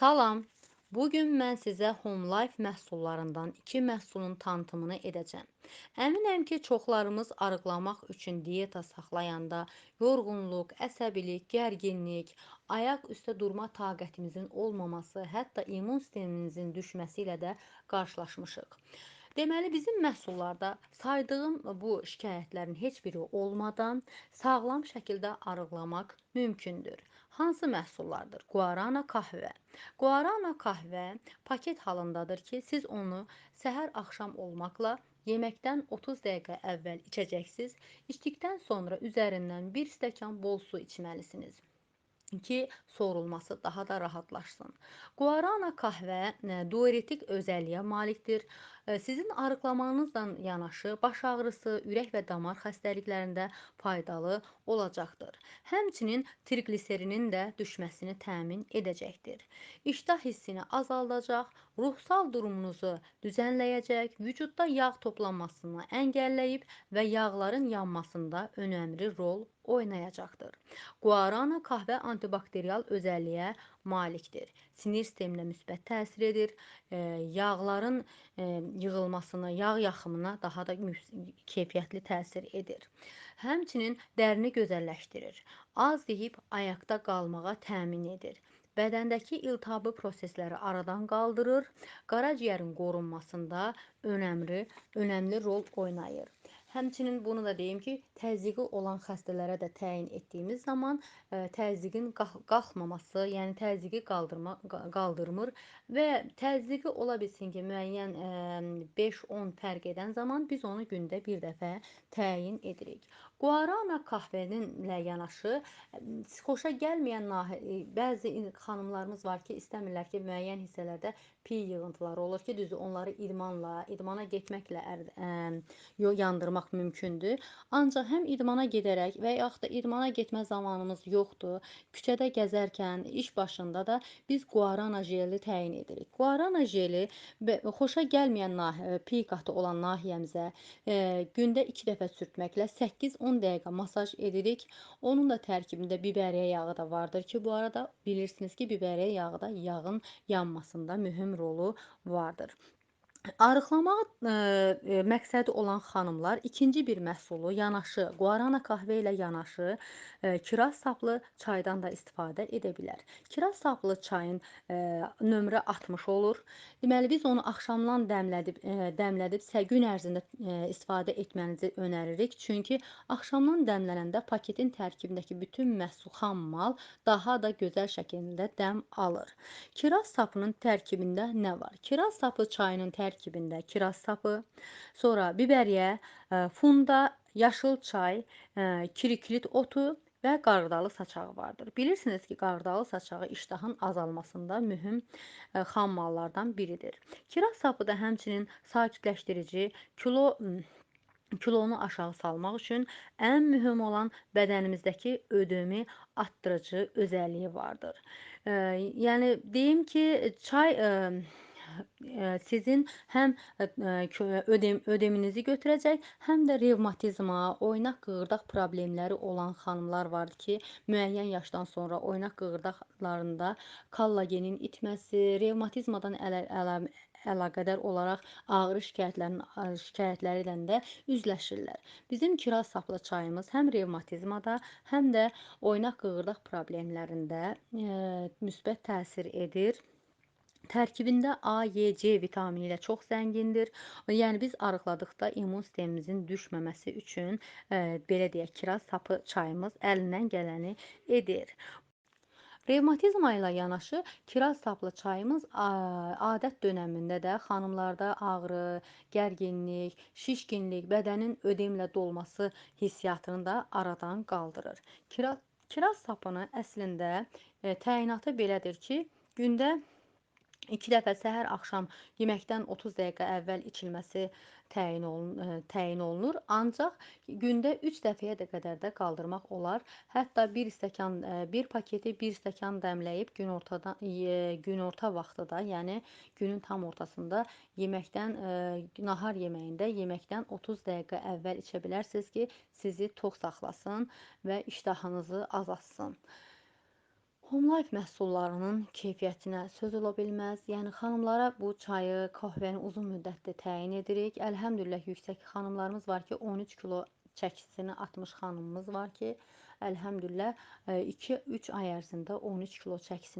Salam. Bu gün mən sizə Home Life məhsullarından iki məhsulun tanıtımını edəcəm. Əminəm ki, çoxlarımız arıqlamaq üçün diyeta saxlayanda yorğunluq, əsəbilik, gərginlik, ayaq üstə durma taqətimizin olmaması, hətta immun sistemimizin düşməsi ilə də qarşılaşmışıq. Deməli, bizim məhsullarda saydığım bu şikayətlərin heç biri olmadan sağlam şəkildə arıqlamaq mümkündür. Hansı məhsullardır? Guarana qəhvə. Guarana qəhvə paket halındadır ki, siz onu səhər axşam olmaqla yeməkdən 30 dəqiqə əvvəl içəcəksiniz. İçdikdən sonra üzərindən 1 stəkan bol su içməlisiniz ki, sorulması daha da rahatlaşsın. Guarana qəhvə e, diuretik özəlliyə malikdir. E, Sizin arıqlamanızla yanaşı baş ağrısı, ürək və damar xəstəliklərində faydalı olacaqdır. Həmçinin triqliserinin də düşməsini təmin edəcəkdir. İştah hissini azaldacaq, ruhsal durumunuzu düzənləyəcək, vücudda yağ toplanmasını əngəlləyib və yağların yanmasında önəmli rol oynayacaqdır. Guarana qəhvə antibakterial özəlliyə malikdir. Sinir sisteminə müsbət təsir edir, e, yağların e, yığılmasını, yağ yaxımına daha da keyfiyyətli təsir edir. Həmçinin dərini gözəlləşdirir. Az yeyib ayaqda qalmağa təmin edir. Bədəndəki iltihabı prosesləri aradan qaldırır, qaraciyərin qorunmasında önəmli, önəmli rol oynayır. Həmçinin bunu da deyim ki, təzyiqi olan xəstələrə də təyin etdiyimiz zaman ə, təzyiqin qalxmaması, yəni təzyiqi qaldırma qaldırmır və təzyiqi ola bilsin ki, müəyyən 5-10 fərq edən zaman biz onu gündə bir dəfə təyin edirik. Guarana qəhvəninlə yanaşı xoşa gəlməyən bəzi xanımlarımız var ki, istəmirlər ki, müəyyən hissələrdə piy yığıntıları olur ki, düzdür, onları idmanla, idmana getməklə ə, yandırmaq mümkündür. Ancaq həm idmana gedərək və yaxud da idmana getmə zamanımız yoxdur, küçədə gəzərkən, iş başında da biz guarana jeli təyin edirik. Guarana jeli xoşa gəlməyən piy qatı olan nahiyəmizə e, gündə 2 dəfə sürtməklə 8-10 10 dəqiqə masaj edirik. Onun da tərkibində biberiyə yağı da vardır ki, bu arada bilirsiniz ki, biberiyə yağı da yağın yanmasında mühüm rolu vardır. Arıqlamaq ə, e, məqsədi olan xanımlar ikinci bir məhsulu yanaşı, guarana qəhvə ilə yanaşı e, kiraz saplı çaydan da istifadə edə bilər. Kiraz saplı çayın ə, nömrə 60 olur. Deməli biz onu axşamdan dəmlədib ə, dəmlədibsə gün ərzində ə, istifadə etmənizi önəririk. Çünki axşamdan dəmlənəndə paketin tərkibindəki bütün məhsul xam mal daha da gözəl şəkildə dəm alır. Kiraz sapının tərkibində nə var? Kiraz sapı çayının tərkibində tərkibində kiraz sapı, sonra biberiyə, e, funda, yaşıl çay, e, kiriklit otu və qarğıdalı saçağı vardır. Bilirsiniz ki, qarğıdalı saçağı iştahın azalmasında mühüm e, xam mallardan biridir. Kiraz sapı da həmçinin sakitləşdirici, kilo kilonu aşağı salmaq üçün ən mühüm olan bədənimizdəki ödemi artdırıcı özəlliyi vardır. E, yəni deyim ki, çay e, sizin həm ödem ödeminizi götürəcək, həm də revmatizma, oynaq qığırdaq problemləri olan xanımlar var ki, müəyyən yaşdan sonra oynaq qığırdaqlarında kollagenin itməsi, revmatizmadan ələ, ələ əlaqədar olaraq ağrı şikayətlərinin şikayətləri ilə də üzləşirlər. Bizim kiraz saplı çayımız həm revmatizmada, həm də oynaq qığırdaq problemlərində e, müsbət təsir edir. Tərkibində A, E, C vitamini ilə çox zəngindir. Yəni biz arıqladıqda immun sistemimizin düşməməsi üçün e, belə deyək, kiraz sapı çayımız əlindən gələni edir. Revmatizma ilə yanaşı kiraz saplı çayımız adət dönəmində də xanımlarda ağrı, gərginlik, şişkinlik, bədənin ödemlə dolması hissiyatını da aradan qaldırır. Kiraz, kiraz sapını əslində e, təyinatı belədir ki, gündə 2 dəfə səhər axşam yeməkdən 30 dəqiqə əvvəl içilməsi təyin olunur, e, təyin olunur. Ancaq gündə 3 dəfəyə də qədər də qaldırmaq olar. Hətta 1 stəkan 1 e, paketi 1 stəkan dəmləyib günortadan günorta vaxtıda, yəni günün tam ortasında yeməkdən e, nahar yeməyində yeməkdən 30 dəqiqə əvvəl içə bilərsiniz ki, sizi tox saxlasın və iştahınızı azaltsın. Home Life məhsullarının keyfiyyətinə söz ola bilməz. Yəni xanımlara bu çayı, kahvəni uzun müddətdir təyin edirik. Əlhəmdülillah yüksək xanımlarımız var ki, 13 kilo çəkisini atmış xanımımız var ki, əlhəmdülillah 2-3 ay ərzində 13 kilo çəkisini